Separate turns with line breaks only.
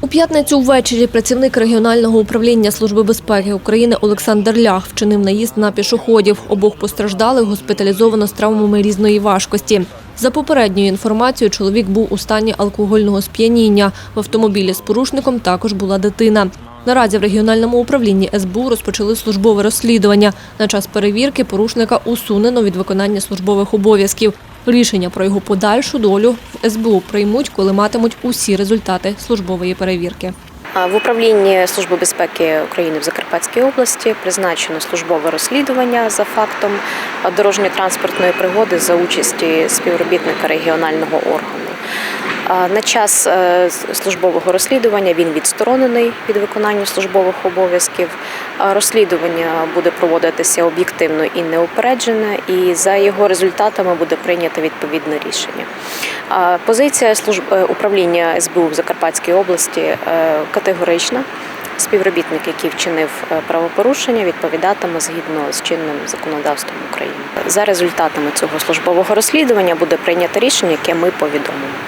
У п'ятницю ввечері працівник регіонального управління Служби безпеки України Олександр Лях вчинив наїзд на пішоходів. Обох постраждалих госпіталізовано з травмами різної важкості. За попередньою інформацією, чоловік був у стані алкогольного сп'яніння. В автомобілі з порушником також була дитина. Наразі в регіональному управлінні СБУ розпочали службове розслідування. На час перевірки порушника усунено від виконання службових обов'язків. Рішення про його подальшу долю в СБУ приймуть, коли матимуть усі результати службової перевірки.
В управлінні Служби безпеки України в Закарпатській області призначено службове розслідування за фактом дорожньо-транспортної пригоди за участі співробітника регіонального органу. На час е, службового розслідування він відсторонений від виконання службових обов'язків. Розслідування буде проводитися об'єктивно і неупереджене, і за його результатами буде прийнято відповідне рішення. Позиція служб е, управління СБУ в Закарпатській області е, категорична. Співробітник, який вчинив е, правопорушення, відповідатиме згідно з чинним законодавством України. За результатами цього службового розслідування буде прийнято рішення, яке ми повідомимо.